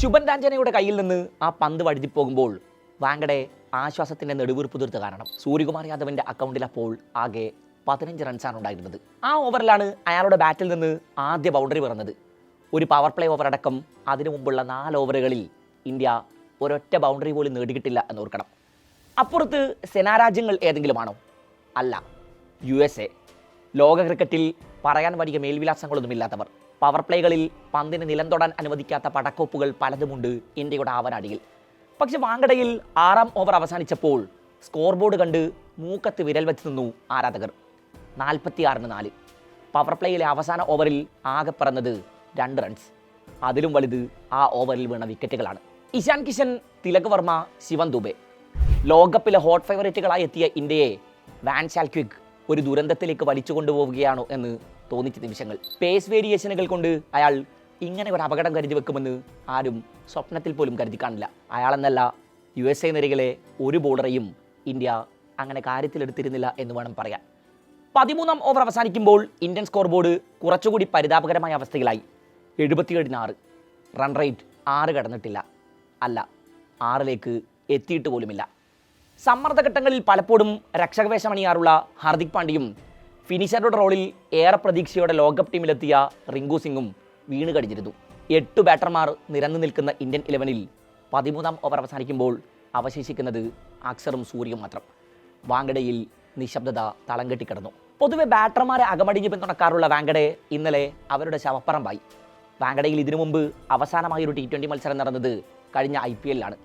ശുഭൻ രാഞ്ജനയുടെ കയ്യിൽ നിന്ന് ആ പന്ത് വഴുതിപ്പോകുമ്പോൾ വാങ്കഡെ ആശ്വാസത്തിന്റെ നെടുവീർപ്പ് തീർത്ത കാരണം. സൂര്യകുമാർ യാദവിന്റെ അക്കൗണ്ടിൽ അപ്പോൾ ആകെ പതിനഞ്ച് റൺസാണ് ഉണ്ടായിരുന്നത്. ആ ഓവറിലാണ് അയാളുടെ ബാറ്റിൽ നിന്ന് ആദ്യ ബൗണ്ടറി പിറന്നത്. ഒരു പവർ പ്ലേ ഓവർ അടക്കം അതിനു മുമ്പുള്ള നാല് ഓവറുകളിൽ ഇന്ത്യ ഒരൊറ്റ ബൗണ്ടറി പോലും നേടിയിട്ടില്ല എന്ന് ഓർക്കണം അപ്പുറത്ത് സെനാരാജ്യങ്ങൾ ഏതെങ്കിലുമാണോ? അല്ല യു എസ് എ. ലോക ക്രിക്കറ്റിൽ പറയാൻ വലിയ മേൽവിലാസങ്ങളൊന്നുമില്ലാത്തവർ. പവർ പ്ലേകളിൽ പന്തിന് നിലം തൊടാൻ അനുവദിക്കാത്ത പടക്കോപ്പുകൾ പലതുമുണ്ട് ഇന്ത്യയുടെ ആവനാടിയിൽ. പക്ഷെ വാങ്കടയിൽ ആറാം ഓവർ അവസാനിച്ചപ്പോൾ സ്കോർ ബോർഡ് കണ്ട് മൂക്കത്ത് വിരൽ വെച്ച് നിന്നു ആരാധകർ. നാൽപ്പത്തിയാറിന് നാല്. പവർ പ്ലേയിലെ അവസാന ഓവറിൽ ആകെ പറഞ്ഞത് രണ്ട് റൺസ് അതിലും വലുത് ആ ഓവറിൽ വീണ വിക്കറ്റുകളാണ് ഇശാൻ കിഷൻ തിലക് വർമ്മ ശിവൻ ദുബെ. ലോകകപ്പിലെ ഹോട്ട് ഫേവറേറ്റുകളായി എത്തിയ ഇന്ത്യയെ വാൻ ശാൽക്വിക് ഒരു ദുരന്തത്തിലേക്ക് വലിച്ചു കൊണ്ടുപോവുകയാണോ എന്ന് തോന്നിച്ച നിമിഷങ്ങൾ. പേസ് വേരിയേഷനുകൾ കൊണ്ട് അയാൾ ഇങ്ങനെ ഒരു അപകടം കരുതി വെക്കുമെന്ന് ആരും സ്വപ്നത്തിൽ പോലും കരുതി കാണില്ല. അയാളെന്നല്ല യു എസ് എ നിരകളെ ഒരു ബോളറെയും ഇന്ത്യ അങ്ങനെ കാര്യത്തിലെടുത്തിരുന്നില്ല എന്ന് വേണം പറയാൻ. പതിമൂന്നാം ഓവർ അവസാനിക്കുമ്പോൾ ഇന്ത്യൻ സ്കോർ ബോർഡ് കുറച്ചുകൂടി പരിതാപകരമായ അവസ്ഥയിലായി. എഴുപത്തിയേഴിന് ആറ് റൺ റേറ്റ് ആറ് കടന്നിട്ടില്ല. അല്ല ആറിലേക്ക് എത്തിയിട്ട് പോലുമില്ല. സമ്മർദ്ദഘട്ടങ്ങളിൽ പലപ്പോഴും രക്ഷകവേഷമണിയാറുള്ള ഹാർദിക് പാണ്ഡ്യയും ഫിനിഷറുടെ റോളിൽ ഏറെ പ്രതീക്ഷയോടെ ലോകകപ്പ് ടീമിലെത്തിയ റിങ്കു സിംഗും വീണ് കടിഞ്ഞിരുന്നു. എട്ട് ബാറ്റർമാർ നിരന്നു നിൽക്കുന്ന ഇന്ത്യൻ ഇലവനിൽ പതിമൂന്നാം ഓവർ അവസാനിക്കുമ്പോൾ അവശേഷിക്കുന്നത് അക്സറും സൂര്യയും മാത്രം. വാങ്കഡയിൽ നിശബ്ദത തളം കെട്ടിക്കിടന്നു പൊതുവെ ബാറ്റർമാരെ അകമടിഞ്ഞ് പിന്തുണക്കാറുള്ള വാങ്കഡെ ഇന്നലെ അവരുടെ ശവപ്പറമ്പായി. വാങ്കഡയിൽ ഇതിനു മുമ്പ് അവസാനമായ ഒരു ടി ട്വന്റി മത്സരം നടന്നത് കഴിഞ്ഞ I P എല്ലിലാണ്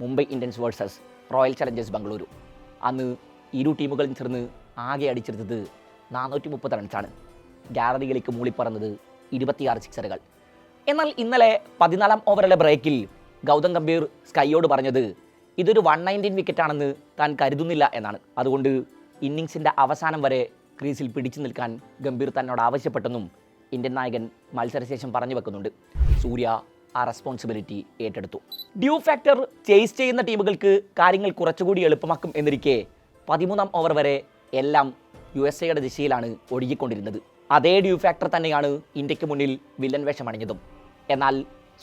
Mumbai Indians versus Royal Challengers Bengaluru. അന്ന് ഇരു ടീമുകളും ചേർന്ന് ആകെ അടിച്ചെടുത്തത് നാനൂറ്റി മുപ്പത് റൺസാണ്. ഗാലറിയിലേക്ക് മൂളിപ്പറന്നത് ഇരുപത്തിയാറ് സിക്സറുകൾ. എന്നാൽ ഇന്നലെ പതിനാലാം ഓവറിലെ ബ്രേക്കിൽ ഗൗതം ഗംഭീർ സ്കൈയോട് പറഞ്ഞത് ഇതൊരു വൺ നയന്റീൻ വിക്കറ്റാണെന്ന് താൻ കരുതുന്നില്ല എന്നാണ്. അതുകൊണ്ട് ഇന്നിങ്സിന്റെ അവസാനം വരെ ക്രീസിൽ പിടിച്ചു നിൽക്കാൻ ഗംഭീർ തന്നോട് ആവശ്യപ്പെട്ടെന്നും ഇന്ത്യൻ നായകൻ മത്സരശേഷം പറഞ്ഞു വെക്കുന്നുണ്ട്. സൂര്യ ആ റെസ്പോൺസിബിലിറ്റി ഏറ്റെടുത്തു. ഡ്യൂ ഫാക്ടർ ചേസ് ചെയ്യുന്ന ടീമുകൾക്ക് കാര്യങ്ങൾ കുറച്ചുകൂടി എളുപ്പമാക്കും എന്നിരിക്കെ പതിമൂന്നാം ഓവർ വരെ എല്ലാം യു എസ് എയുടെ ദിശയിലാണ് ഒഴുകിക്കൊണ്ടിരുന്നത്. അതേ ഡ്യൂ ഫാക്ടർ തന്നെയാണ് ഇന്ത്യയ്ക്ക് മുന്നിൽ വില്ലൻ വേഷമണിഞ്ഞതും എന്നാൽ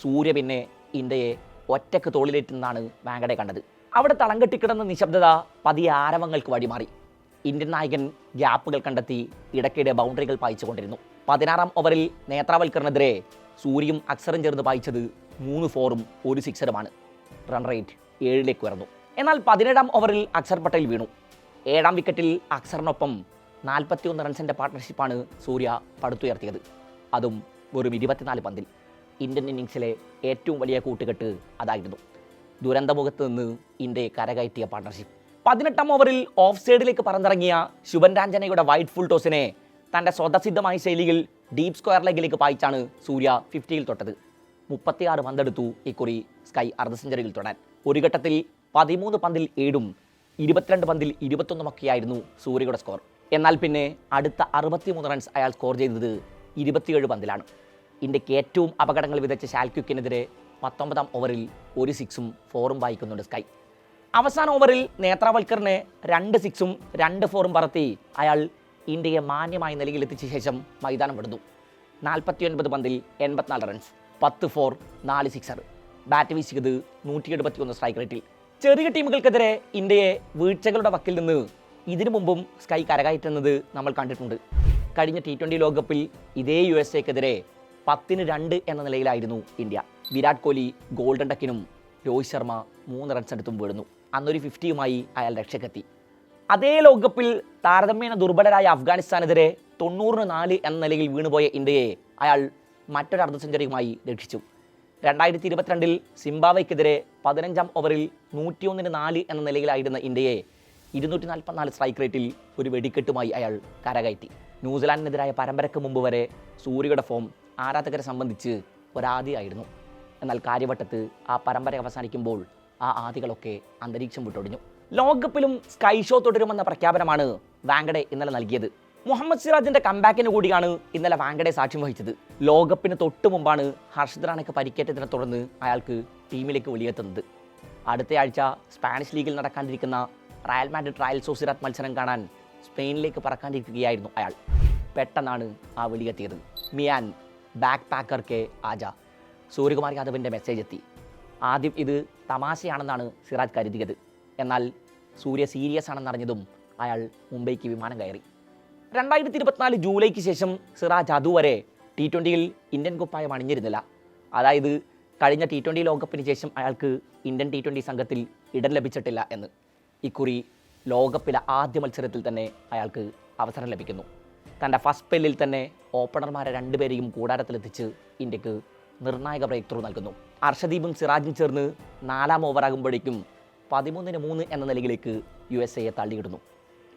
സൂര്യ പിന്നെ ഇന്ത്യയെ ഒറ്റയ്ക്ക് തോളിലേറ്റുന്നതാണ് വാങ്കഡെ കണ്ടത്. അവിടെ തളം കെട്ടിക്കിടന്ന നിശബ്ദത പതിയെ ആരവങ്ങൾക്ക് വഴിമാറി. ഇന്ത്യൻ നായകൻ ഗ്യാപ്പുകൾ കണ്ടെത്തി ഇടയ്ക്കിടെ ബൗണ്ടറികൾ പായിച്ചുകൊണ്ടിരുന്നു. പതിനാറാം ഓവറിൽ നേത്രാവൽക്കറിനെതിരെ സൂര്യയും അക്സറും ചേർന്ന് വായിച്ചത് മൂന്ന് ഫോറും ഒരു സിക്സറുമാണ് റൺ റേറ്റ് ഏഴിലേക്ക് ഉയർന്നു. എന്നാൽ പതിനേഴാം ഓവറിൽ അക്സർ പട്ടേൽ വീണു. ഏഴാം വിക്കറ്റിൽ അക്സറിനൊപ്പം നാൽപ്പത്തിയൊന്ന് റൺസിന്റെ പാർട്ട്ണർഷിപ്പാണ് സൂര്യ പടുത്തുയർത്തിയത്. അതും വെറും ഇരുപത്തിനാല് പന്തിൽ. ഇന്ത്യൻ ഇന്നിങ്സിലെ ഏറ്റവും വലിയ കൂട്ടുകെട്ട് അതായിരുന്നു. ദുരന്തമുഖത്ത് നിന്ന് ഇന്ത്യയെ കരകയറ്റിയ പാർട്ണർഷിപ്പ് പതിനെട്ടാം ഓവറിൽ ഓഫ് സൈഡിലേക്ക് പറന്നിറങ്ങിയ ശുഭൻ രാഞ്ജനയുടെ വൈറ്റ് ഫുൾ ടോസിനെ തന്റെ സ്വതസിദ്ധമായ ശൈലിയിൽ ഡീപ് സ്ക്വയർ ലെഗിലേക്ക് പായിച്ചാണ് സൂര്യ ഫിഫ്റ്റിയിൽ തൊട്ടത്. മുപ്പത്തിയാറ് പന്തെടുത്തു ഇക്കുറി സ്കൈ അർദ്ധ സെഞ്ചുറിയിൽ തൊടാൻ. ഒരു ഘട്ടത്തിൽ പതിമൂന്ന് പന്തിൽ ഏഴും ഇരുപത്തിരണ്ട് പന്തിൽ ഇരുപത്തൊന്നുമൊക്കെയായിരുന്നു സൂര്യയുടെ സ്കോർ. എന്നാൽ പിന്നെ അടുത്ത അറുപത്തിമൂന്ന് റൺസ് അയാൾ സ്കോർ ചെയ്തത് ഇരുപത്തിയേഴ് പന്തിലാണ്. ഇന്ത്യയ്ക്ക് ഏറ്റവും അപകടങ്ങൾ വിതച്ച ഷാൽക്യുക്കിനെതിരെ പത്തൊമ്പതാം ഓവറിൽ ഒരു സിക്സും ഫോറും വായിക്കുന്നുണ്ട് സ്കൈ. അവസാന ഓവറിൽ നേത്രാവൽക്കറിനെ രണ്ട് സിക്സും രണ്ട് ഫോറും പറത്തി അയാൾ ഇന്ത്യയെ മാന്യമായ നിലയിൽ എത്തിച്ച ശേഷം മൈതാനം വിടുന്നു. നാൽപ്പത്തിയൊൻപത് പന്തിൽ എൺപത്തിനാല് റൺസ് പത്ത് ഫോർ നാല് സിക്സർ ബാറ്റ് വീശിയത് നൂറ്റി എഴുപത്തിയൊന്ന് സ്ട്രൈക്ക് റേറ്റിൽ ചെറിയ ടീമുകൾക്കെതിരെ ഇന്ത്യയെ വീഴ്ചകളുടെ വക്കിൽ നിന്ന് ഇതിനു മുമ്പും സ്കൈ കരകയറ്റുന്നത് നമ്മൾ കണ്ടിട്ടുണ്ട്. കഴിഞ്ഞ ടി ട്വന്റി ലോകകപ്പിൽ ഇതേ യു എസ് എക്കെതിരെ പത്തിന് രണ്ട് എന്ന നിലയിലായിരുന്നു ഇന്ത്യ. വിരാട് കോഹ്ലി ഗോൾഡൻ ടക്കിനും രോഹിത് ശർമ്മ മൂന്ന് റൺസ് എടുത്തും വീഴുന്നു. അന്നൊരു ഫിഫ്റ്റിയുമായി അയാൾ രക്ഷക്കെത്തി അതേ ലോകകപ്പിൽ താരതമ്യേന ദുർബലരായ അഫ്ഗാനിസ്ഥാനെതിരെ തൊണ്ണൂറിന് നാല് എന്ന നിലയിൽ വീണുപോയ ഇന്ത്യയെ അയാൾ മറ്റൊരു അർദ്ധ സെഞ്ചുറിയുമായി രക്ഷിച്ചു. രണ്ടായിരത്തി ഇരുപത്തിരണ്ടിൽ സിംബാവയ്ക്കെതിരെ പതിനഞ്ചാം ഓവറിൽ നൂറ്റിയൊന്നിന് നാല് എന്ന നിലയിലായിരുന്ന ഇന്ത്യയെ ഇരുന്നൂറ്റി നാൽപ്പത്തിനാല് സ്ട്രൈക്ക് റേറ്റിൽ ഒരു വെടിക്കെട്ടുമായി അയാൾ കരകയറ്റി. ന്യൂസിലാൻഡിനെതിരായ പരമ്പരയ്ക്ക് മുമ്പ് വരെ സൂര്യയുടെ ഫോം ആരാധകരെ സംബന്ധിച്ച് ഒരാദിയായിരുന്നു എന്നാൽ കാര്യവട്ടത്ത് ആ പരമ്പര അവസാനിക്കുമ്പോൾ ആ ആദികളൊക്കെ അന്തരീക്ഷം വിട്ടൊടിഞ്ഞു. ലോകകപ്പിലും സ്കൈ ഷോ തുടരുമെന്ന പ്രഖ്യാപനമാണ് വാങ്കഡെ ഇന്നലെ നൽകിയത്. മുഹമ്മദ് സിറാജിന്റെ കമ്പാക്കിന് കൂടിയാണ് ഇന്നലെ വാങ്കഡെ സാക്ഷ്യം വഹിച്ചത്. ലോകകപ്പിന് തൊട്ട് മുമ്പാണ് ഹർഷിത് റാണയ്ക്ക് പരിക്കേറ്റതിനെ തുടർന്ന് അയാൾക്ക് ടീമിലേക്ക് വെളിയെത്തുന്നത് അടുത്തയാഴ്ച സ്പാനിഷ് ലീഗിൽ നടക്കാണ്ടിരിക്കുന്ന റയൽ മാഡ്രിഡ് ട്രയൽ സോസിറാത്ത് മത്സരം കാണാൻ സ്പെയിനിലേക്ക് പറക്കാണ്ടിരിക്കുകയായിരുന്നു അയാൾ. പെട്ടെന്നാണ് ആ വെളിയെത്തിയത് മിയാൻ ബാക്ക് പാക്കർ കെ ആജ. സൂര്യകുമാർ യാദവിന്റെ മെസ്സേജ് എത്തി. ആദ്യം ഇത് തമാശയാണെന്നാണ് സിറാജ് കരുതിയത്. എന്നാൽ സൂര്യ സീരിയസ് ആണെന്നറിഞ്ഞതും അയാൾ മുംബൈക്ക് വിമാനം കയറി. രണ്ടായിരത്തി ഇരുപത്തിനാല് ജൂലൈക്ക് ശേഷം സിറാജ് അതുവരെ ടി ട്വന്റിയിൽ ഇന്ത്യൻ കുപ്പായം അണിഞ്ഞിരുന്നില്ല. അതായത് കഴിഞ്ഞ ടി ട്വന്റി ലോകകപ്പിന് ശേഷം അയാൾക്ക് ഇന്ത്യൻ ടി ട്വന്റി സംഘത്തിൽ ഇടം ലഭിച്ചിട്ടില്ല എന്ന്. ഇക്കുറി ലോകകപ്പിലെ ആദ്യ മത്സരത്തിൽ തന്നെ അയാൾക്ക് അവസരം ലഭിക്കുന്നു. തന്റെ ഫസ്റ്റ് പെല്ലിൽ തന്നെ ഓപ്പണർമാരെ രണ്ടുപേരെയും കൂടാരത്തിലെത്തിച്ച് ഇന്ത്യയ്ക്ക് നിർണായക ബ്രേക്ക് ത്രൂ നൽകുന്നു. അർഷദീപും സിറാജും ചേർന്ന് നാലാം ഓവറാകുമ്പോഴേക്കും പതിമൂന്നിന് മൂന്ന് എന്ന നിലയിലേക്ക് യു എസ് എയെ തള്ളിയിടുന്നു.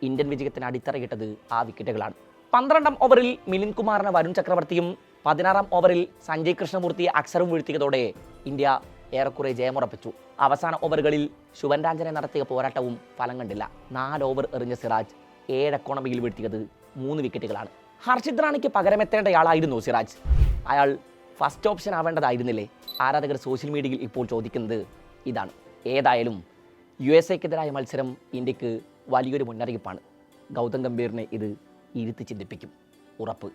ഇന്ത്യൻ വിജയത്തിന് അടിത്തറയിട്ടത് ആ വിക്കറ്റുകളാണ്. പന്ത്രണ്ടാം ഓവറിൽ മിലിന്ദ് കുമാറിന് വരുൺ ചക്രവർത്തിയും പതിനാറാം ഓവറിൽ സഞ്ജയ് കൃഷ്ണമൂർത്തിയെ അക്ഷരം വീഴ്ത്തിയതോടെ ഇന്ത്യ ഏറെക്കുറെ ജയമുറപ്പിച്ചു. അവസാന ഓവറുകളിൽ ശുഭൻരാജനെ നടത്തിയ പോരാട്ടവും ഫലം കണ്ടില്ല. നാല് ഓവർ എറിഞ്ഞ സിറാജ് ഏഴ് എക്കോണമിയിൽ വീഴ്ത്തിയത് മൂന്ന് വിക്കറ്റുകളാണ്. ഹർഷിത് റാണിക്ക് പകരമെത്തേണ്ടയാളായിരുന്നു സിറാജ്. അയാൾ ഫസ്റ്റ് ഓപ്ഷൻ ആവേണ്ടതായിരുന്നില്ലേ? ആരാധകർ സോഷ്യൽ മീഡിയയിൽ ഇപ്പോൾ ചോദിക്കുന്നത് ഇതാണ്. ഏതായാലും യു എസ് എക്കെതിരായ മത്സരം ഇന്ത്യയ്ക്ക് വലിയൊരു മുന്നറിയിപ്പാണ്. ഗൗതം ഗംഭീറിനെ ഇത് ഇരുത്തി ചിന്തിപ്പിക്കും. ഉറപ്പ്.